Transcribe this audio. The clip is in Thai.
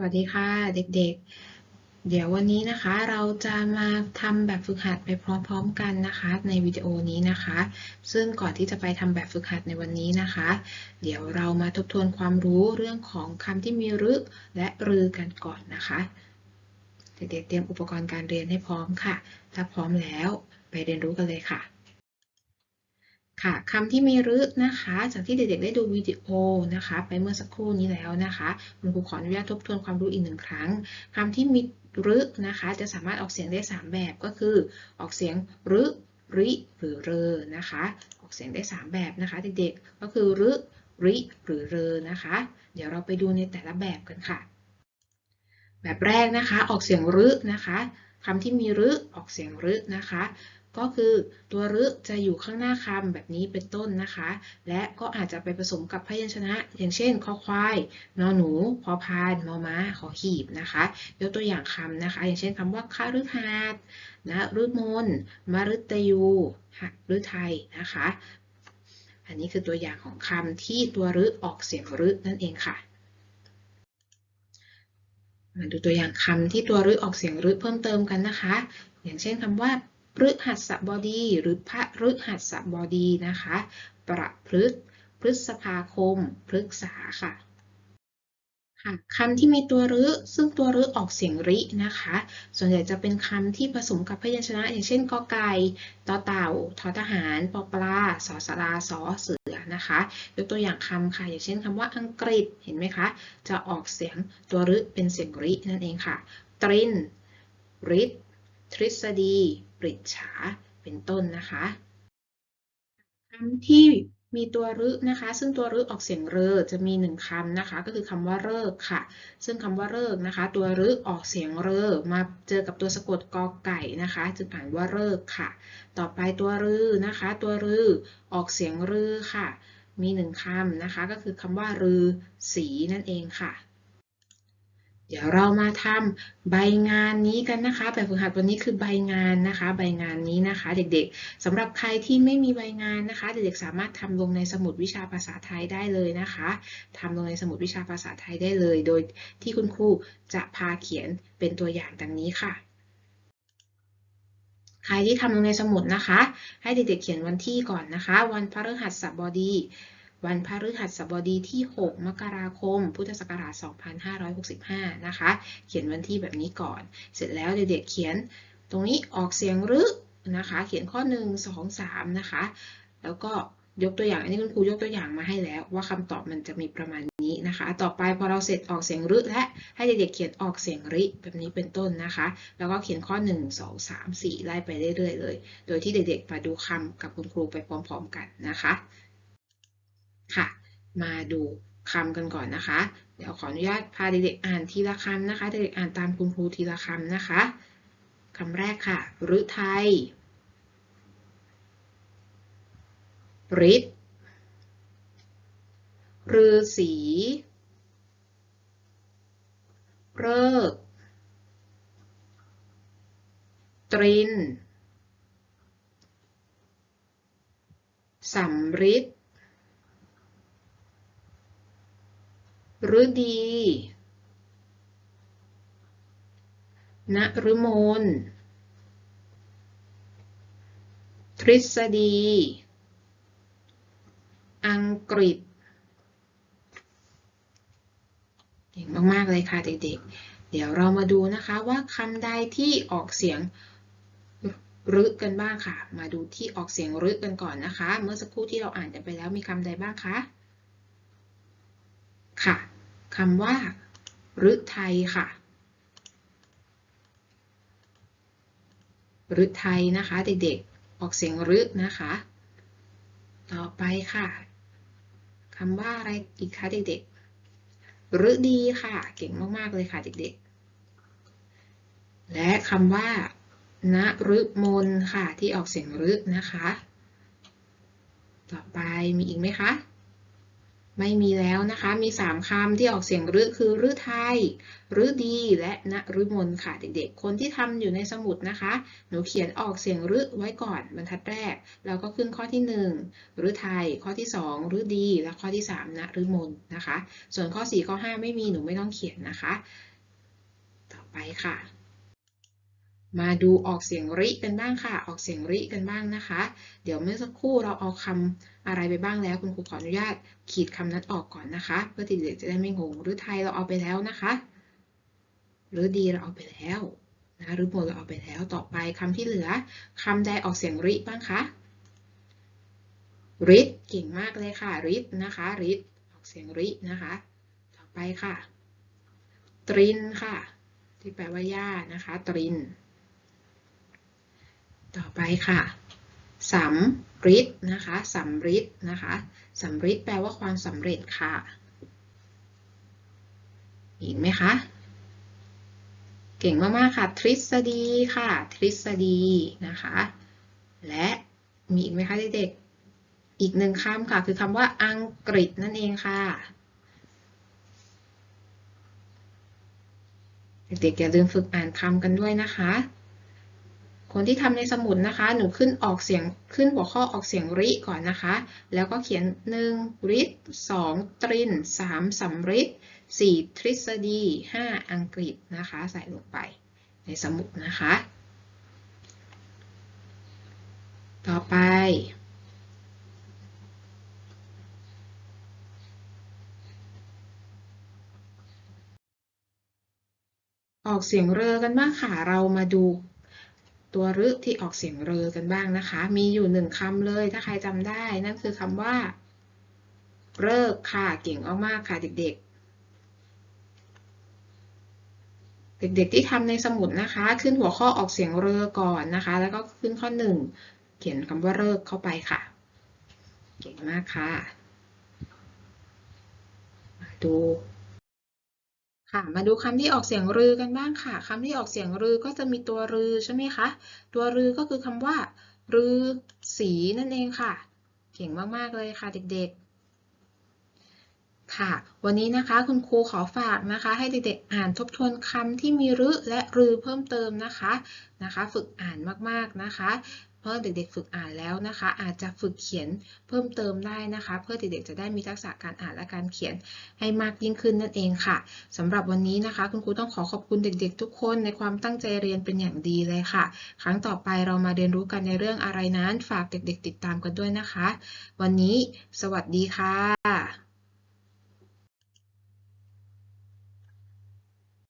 สวัสดีค่ะเด็กๆ เดี๋ยววันนี้นะคะเราจะมาทำแบบฝึกหัดไปพร้อมๆกันนะคะ ในวิดีโอนี้นะคะ ซึ่งก่อนที่จะไปทำแบบฝึกหัดในวันนี้นะคะ เดี๋ยวเรามาทบทวนความรู้เรื่องของคำที่มีรึและรือกันก่อนนะคะ เด็กๆเตรียมอุปกรณ์การเรียนให้พร้อมค่ะ ถ้าพร้อมแล้วไปเรียนรู้กันเลยค่ะ ค่ะคำที่มีรึนะคะ จากที่เด็กๆได้ดูวิดีโอนะคะ ไปเมื่อสักครู่นี้แล้วนะคะคุณครูขออนุญาตทบทวนความรู้อีกหนึ่งครั้งคำที่มีรึนะคะ จะสามารถออกเสียงได้ 3 แบบก็คือ ออกเสียงรึริหรือเรอนะคะ ออกเสียงได้ 3 แบบนะคะเด็กๆก็คือรึริหรือเรอนะคะ เดี๋ยวเราไปดูในแต่ละแบบกันค่ะ แบบแรกนะคะ ออกเสียงรึนะคะคำที่มีรึออกเสียงรึนะคะ ก็คือตัวรึจะอยู่ข้างหน้าคำแบบนี้เป็นต้นนะคะ และก็อาจจะไปผสมกับพยัญชนะ อย่างเช่นคอควายนอหนู พอพานมอม้าขอหีบนะคะ ยกตัวอย่างคำนะคะ อย่างเช่นคำว่าคาฤหาสนะฤมนมฤตยูหฤทัยนะคะ อันนี้คือตัวอย่างของคำที่ตัวรึออกเสียงรึนั่นเองค่ะมาดูตัวอย่างคำที่ตัวรึออกเสียงรึเพิ่มเติมกันนะคะ อย่างเช่นคำว่า พฤหัสบดี หรือพระพฤหัสบดีนะคะ ประพฤษพฤษภาคม พฤกษาค่ะค่ะคำที่มีตัวรึซึ่งตัวรึออกเสียงรินะคะ ส่วนใหญ่จะเป็นคำที่ผสมกับพยัญชนะ อย่างเช่นกอไก่ต่อเต่าทอทหารปอปลาสอสลาสอเสือนะคะ ยกตัวอย่างคำค่ะ อย่างเช่นคำว่าอังกฤษเห็นไหมคะ จะออกเสียงตัวรึเป็นเสียงรินั่นเองค่ะ ตรินริททฤษฎี ปริชาเป็นต้นนะคะคำที่มีตัวรึนะคะ ซึ่งตัวรึออกเสียงเรอจะมีหนึ่งคำนะคะ ก็คือคำว่าเลิกค่ะ ซึ่งคำว่าเลิกนะคะ ตัวรึออกเสียงเรอมาเจอกับตัวสะกดกอไก่นะคะ จึงอ่านว่าเลิกค่ะ ต่อไปตัวรือนะคะ ตัวรือออกเสียงรือค่ะ มีหนึ่งคำนะคะ ก็คือคำว่ารือสีนั่นเองค่ะ เดี๋ยวเรามาทำใบงานนี้กันนะคะ แบบฝึกหัดวันนี้คือใบงานนะคะ ใบงานนี้นะคะ เด็กๆสำหรับใครที่ไม่มีใบงานนะคะ เด็กๆสามารถทำลงในสมุดวิชาภาษาไทยได้เลยนะคะทำลงในสมุดวิชาภาษาไทยได้เลย โดยที่คุณครูจะพาเขียนเป็นตัวอย่างดังนี้ค่ะ ใครที่ทำลงในสมุดนะคะ ให้เด็กๆเขียนวันที่ก่อนนะคะ วันพฤหัสบดี วันพฤหัสบดีที่ 6 มกราคม พุทธศักราช 2565 นะคะ เขียนวันที่แบบนี้ก่อน เสร็จแล้วเด็กๆเขียนตรงนี้ออกเสียงรึนะคะ เขียนข้อ 1 2 3 นะคะ แล้วก็ยกตัวอย่าง อันนี้คุณครูยกตัวอย่างมาให้แล้ว ว่าคำตอบมันจะมีประมาณนี้นะคะ ต่อไปพอเราเสร็จออกเสียงรึและให้เด็กๆเขียนออกเสียงริแบบนี้เป็นต้นนะคะ แล้วก็เขียนข้อ 1 2 3 4 ไล่ไปเรื่อยๆเลย โดยที่เด็กๆมาดูคำกับคุณครูไปพร้อมๆกันนะคะ ค่ะ มาดูคำกันก่อนนะคะ เดี๋ยวขออนุญาตพาเด็กๆอ่านทีละคำนะคะ เด็กๆอ่านตามคุณครูทีละคำนะคะคำแรกค่ะฤทัยฤทธิ์ฤาษีเริกตรินสำริด ฤดีนฤมลทฤษฎี อังกฤษ เก่งมาก ๆ เลยค่ะเด็กๆเดี๋ยวเรามาดูนะคะว่าคำใดที่ออกเสียงรึกันบ้างค่ะ มาดูที่ออกเสียงรึกันก่อนนะคะ เมื่อสักครู่ที่เราอ่านกันไปแล้วมีคำใดบ้างคะ ค่ะคำว่าฤทัยค่ะฤทัยนะคะ เด็กๆ ออกเสียงรึนะคะ ต่อไปค่ะคำว่าอะไรอีกคะเด็กๆฤดีค่ะ เก่งมากๆเลยค่ะเด็กๆ และคำว่านฤมลค่ะ ที่ออกเสียงรึนะคะ ต่อไปมีอีกไหมคะ ไม่มีแล้วนะคะ มี 3คำที่ออกเสียงรึคือรึไทยรึดีและนฤมลค่ะเด็กๆ คนที่ทำอยู่ในสมุดนะคะ หนูเขียนออกเสียงรึไว้ก่อนบรรทัดแรก แล้วก็ขึ้นข้อที่1รึไทย ข้อที่2รึดี และข้อที่3นฤมลนะคะ ส่วนข้อ 4 ข้อ 5 ไม่มีหนูไม่ต้องเขียนนะคะ ต่อไปค่ะ มาดูออกเสียงริกันบ้างค่ะ ออกเสียงริกันบ้างนะคะ เดี๋ยวเมื่อสักครู่เราเอาคำอะไรไปบ้างแล้ว คุณครูขออนุญาตขีดคำนั้นออกก่อนนะคะ เพื่อที่เด็กจะได้ไม่งง หรือไทยเราเอาไปแล้วนะคะ หรือดีเราเอาไปแล้วนะหรือหมเราเอาไปแล้ว ต่อไปคำที่เหลือคำใดออกเสียงริบ้างคะริดเก่งมากเลยค่ะริดนะคะริดออกเสียงรินะคะ ต่อไปค่ะ ตรินค่ะ ที่แปลว่าหญ้านะคะ ตริน ต่อไปค่ะสำริดนะคะสำริดนะคะสำริดแปลว่าความสำเร็จค่ะ อีกไหมคะ เก่งมากๆค่ะ ทฤษฎีค่ะ ทฤษฎีนะคะ และมีอีกไหมคะเด็กๆ อีกหนึ่งคำค่ะ คือคำว่าอังกฤษนั่นเองค่ะเด็กๆอย่าลืมฝึกอ่านคำกันด้วยนะคะ คนที่ทำในสมุดนะคะ หนูขึ้นออกเสียงขึ้นหัวข้อออกเสียงริก่อนนะคะ แล้วก็เขียน 1. ริด 2. ตริน 3. สำริด 4. ทฤษฎี 5. อังกฤษนะคะ ใส่ลงไปในสมุดนะคะ ต่อไปออกเสียงเรอกันบ้างค่ะ เรามาดู ตัวรึที่ออกเสียงเรอกันบ้างนะคะ มีอยู่หนึ่งคำเลยถ้าใครจำได้ นั่นคือคำว่า เลิกค่ะ เก่งมากๆค่ะเด็กๆ เด็กๆที่ทำในสมุดนะคะ ขึ้นหัวข้อออกเสียงเรอก่อนนะคะ แล้วก็ขึ้นข้อหนึ่งเขียนคำว่าเลิกเข้าไปค่ะ เก่งมากค่ะ ดู ค่ะ มาดูคำที่ออกเสียงรือ กันบ้างค่ะคำที่ออกเสียงรือก็จะมีตัวรือใช่ไหมคะ ตัวรือก็คือคำว่า รือสีนั่นเองค่ะ เก่งมากๆเลยค่ะเด็กๆ ค่ะ วันนี้นะคะคุณครูขอฝากนะคะ ให้เด็กๆอ่านทบทวนคำที่มีรือและรือเพิ่มเติมนะคะนะคะ ฝึกอ่านมากๆนะคะ เพื่อเด็กๆฝึกอ่านแล้วนะคะ อาจจะฝึกเขียนเพิ่มเติมได้นะคะ เพื่อเด็กๆจะได้มีทักษะการอ่านและการเขียนให้มากยิ่งขึ้นนั่นเองค่ะสำหรับวันนี้นะคะ คุณครูต้องขอขอบคุณเด็กๆ ทุกคนในความตั้งใจเรียนเป็นอย่างดีเลยค่ะ ครั้งต่อไปเรามาเรียนรู้กันในเรื่องอะไรนั้น ฝากเด็กๆ ติดตามกันด้วยนะคะ วันนี้ สวัสดีค่ะ